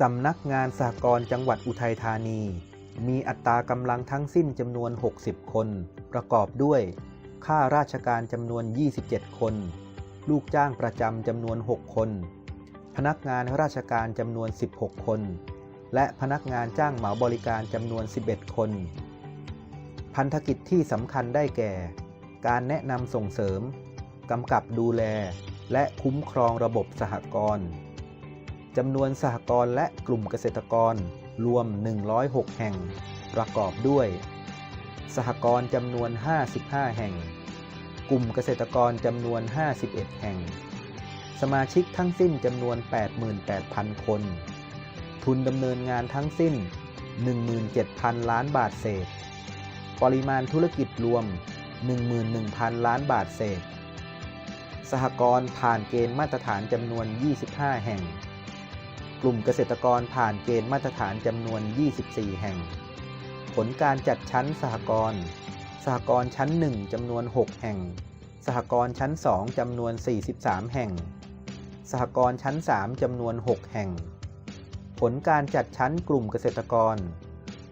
สำนักงานสหกรณ์จังหวัดอุทัยธานี มีอัตรากำลังทั้งสิ้นจำนวน 60 คน ประกอบด้วย ข้าราชการจำนวน 27 คน ลูกจ้างประจำจำนวน 6 คน พนักงานราชการจำนวน 16 คน และพนักงานจ้างเหมาบริการจำนวน 11 คน พันธกิจที่สำคัญได้แก่ การแนะนำส่งเสริม กำกับดูแล และคุ้มครองระบบสหกรณ์ จำนวนสหกรณ์และกลุ่มเกษตรกรรวม 106 แห่ง ประกอบด้วย สหกรณ์จำนวน 55 แห่ง กลุ่มเกษตรกรจำนวน 51 แห่ง สมาชิกทั้งสิ้นจำนวน 88,000 คน ทุนดำเนินงานทั้งสิ้น 17,000 ล้านบาทเศษ ปริมาณธุรกิจรวม 11,000 ล้านบาทเศษ สหกรณ์ผ่านเกณฑ์มาตรฐานจำนวน 25 แห่ง กลุ่มเกษตรกรผ่านเกณฑ์มาตรฐานจำนวน 24 แห่ง ผลการจัดชั้นสหกรณ์สหกรณ์ชั้น 1จำนวน 6 แห่ง สหกรณ์ชั้น 2จำนวน 43 แห่ง สหกรณ์ชั้น 3จำนวน 6 แห่ง ผลการจัดชั้นกลุ่มเกษตรกร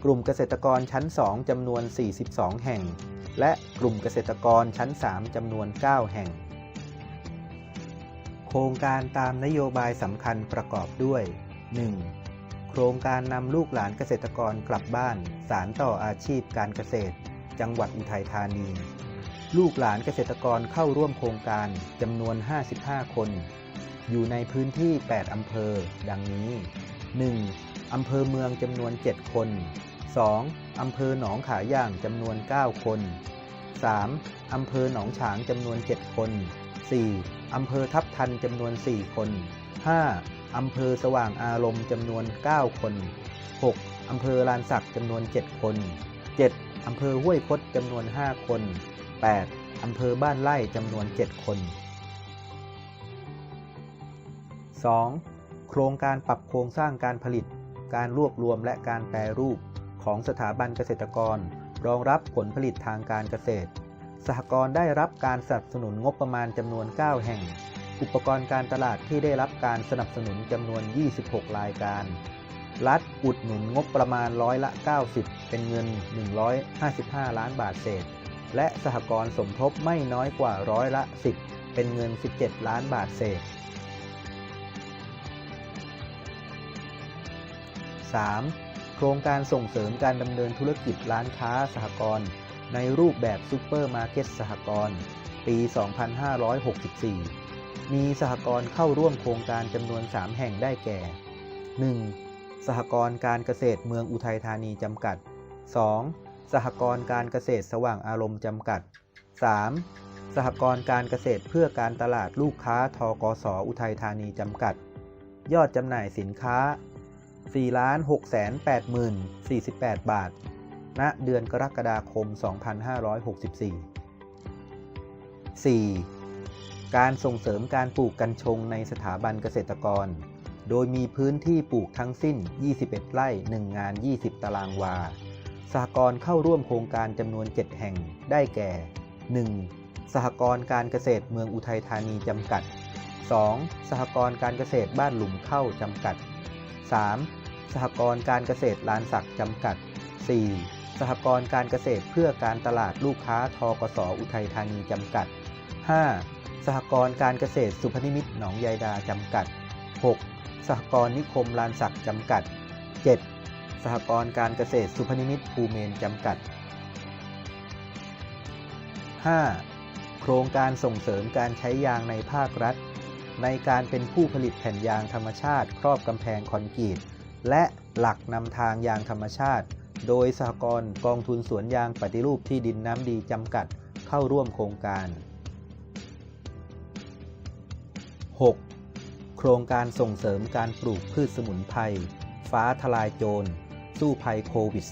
กลุ่มเกษตรกรชั้น 2จำนวน 42 แห่ง และกลุ่มเกษตรกรชั้น 3จำนวน 9 แห่ง ครงการตามนโยบายสำคัญประกอบด้วย 1. โครงการนำลูกหลานเกษตรกรกลับบ้าน สารต่ออาชีพการเกษตร จังหวัดอุทัยธานี ลูกหลานเกษตรกรเข้าร่วมโครงการจำนวน 55 คน อยู่ในพื้นที่ 8 อำเภอ ดังนี้ 1. อำเภอเมืองจำนวน 7 คน 2. อำเภอหนองขาย่างจำนวน 9 คน 3. อำเภอหนองฉางจำนวน 7 คน 4. อำเภอทับทันจำนวน 4 คน 5. อำเภอสว่างอารมณ์จำนวน 9 คน 6. อำเภอลานสักจำนวน 7 คน 7. อำเภอห้วยคดจำนวน 5 คน 8. อำเภอบ้านไร่จำนวน 7 คน 2. โครงการปรับโครงสร้างการผลิต การรวบรวมและการแปรรูปของสถาบันเกษตรกร รองรับผลผลิตทางการเกษตร สหกรณ์ได้รับการสนับสนุนงบประมาณจำนวน 9 แห่ง อุปกรณ์การตลาดที่ได้รับการสนับสนุนจำนวน 26 รายการ รัฐอุดหนุนงบประมาณร้อยละ 90 เป็นเงิน 155 ล้านบาทเศษ และสหกรณ์สมทบไม่น้อยกว่าร้อยละ 10 เป็นเงิน 17 ล้านบาทเศษ 3. โครงการส่งเสริมการดำเนินธุรกิจร้านค้าสหกรณ์ ในรูปแบบซูเปอร์มาร์เก็ตสหกรณ์ปี 2564 มีสหกรณ์เข้าร่วมโครงการจำนวน 3 แห่งได้แก่ 1. สหกรณ์การเกษตรเมืองอุทัยธานีจำกัด 2. สหกรณ์การเกษตรสว่างอารมณ์จำกัด 3. สหกรณ์การเกษตรเพื่อการตลาดลูกค้าทกสอุทัยธานีจำกัด ยอดจำหน่ายสินค้า 4 6 8 0 48 บาท ณเดือนกรกฎาคม 2564 4. การส่งเสริมการปลูกกัญชงในสถาบันเกษตรกร โดยมีพื้นที่ปลูกทั้งสิ้น 21 ไร่ 1 งาน 20 ตารางวา สหกรณ์เข้าร่วมโครงการจำนวน 7 แห่ง ได้แก่ 1. สหกรณ์การเกษตรเมืองอุทัยธานีจำกัด 2. สหกรณ์การเกษตรบ้านหลุมเข้าจำกัด 3. สหกรณ์การเกษตรลานสักจำกัด 4. สหกรณ์การเกษตรเพื่อการตลาดลูกค้าทกสอุทัยธานีจำกัด 5. สหกรณ์การเกษตรสุพนิมิตหนองยายดาจำกัด 6. สหกรณ์นิคมลานสักจำกัด 7. สหกรณ์การเกษตรสุพนิมิตภูเมนจำกัด 5. โครงการส่งเสริมการใช้ยางในภาครัฐ ในการเป็นผู้ผลิตแผ่นยางธรรมชาติ ครอบกำแพงคอนกรีตและหลักนำทางยางธรรมชาติ โดยสหกรณ์กองทุนสวนยางปฏิรูปที่ดินน้ำดีจำกัดเข้าร่วมโครงการ 6. โครงการส่งเสริมการปลูกพืชสมุนไพรฟ้าทลายโจร สู้ภัยโควิด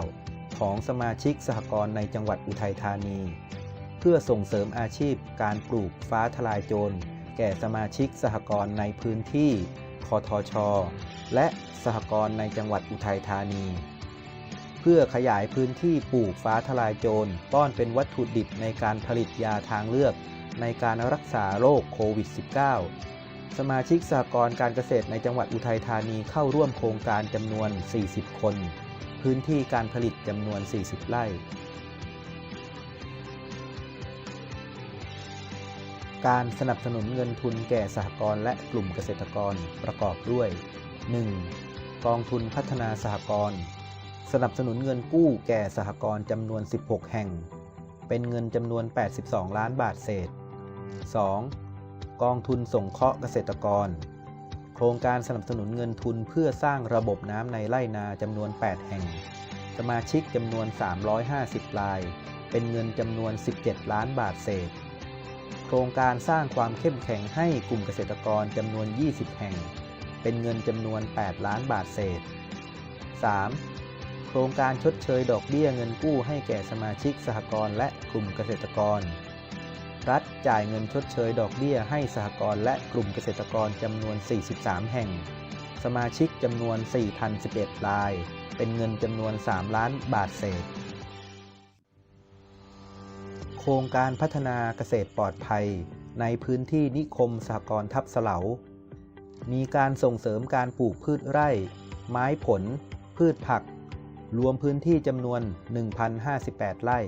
-19 ของสมาชิกสหกรณ์ในจังหวัดอุทัยธานี เพื่อส่งเสริมอาชีพการปลูกฟ้าทลายโจร แก่สมาชิกสหกรณ์ในพื้นที่คอทช และสหกรณ์ในจังหวัดอุทัยธานี เพื่อขยายพื้นที่ปลูกฟ้าทลายโจรป้อนเป็นวัตถุดิบในการผลิตยาทางเลือก ในการรักษาโรคโควิด -19 สมาชิกสหกรณ์การเกษตรในจังหวัดอุทัยธานีเข้าร่วมโครงการจำนวน 40 คน พื้นที่การผลิตจำนวน 40 ไร่การสนับสนุนเงินทุนแก่สหกรณ์และกลุ่มเกษตรกรประกอบด้วย 1. กองทุนพัฒนาสหกรณ์ สนับสนุนเงินกู้แก่สหกรณ์จำนวน 16 แห่ง เป็นเงินจำนวน 82 ล้านบาทเศษ 2. กองทุนส่งเคราะห์เกษตรกร โครงการสนับสนุนเงินทุนเพื่อสร้างระบบน้ำในไร่นาจำนวน 8 แห่ง สมาชิกจำนวน 350 ราย เป็นเงินจำนวน 17 ล้านบาทเศษ โครงการสร้างความเข้มแข็งให้กลุ่มเกษตรกรจำนวน 20 แห่ง เป็นเงินจำนวน 8 ล้านบาทเศษ 3. โครงการชดเชยดอกเบี้ยเงินกู้ให้แก่สมาชิกสหกรณ์และกลุ่มเกษตรกร รัฐจ่ายเงินชดเชยดอกเบี้ยให้สหกรณ์และกลุ่มเกษตรกรจำนวน 43 แห่ง สมาชิกจำนวน 4,011ราย เป็นเงินจำนวน 3 ล้านบาทเศษ โครงการพัฒนาเกษตรปลอดภัย ในพื้นที่นิคมสหกรณ์ทับเสลามีการส่งเสริมการปลูกพืชไร่ ไม้ผล พืชผัก รวมพื้นที่จำนวน 1,058 ไร่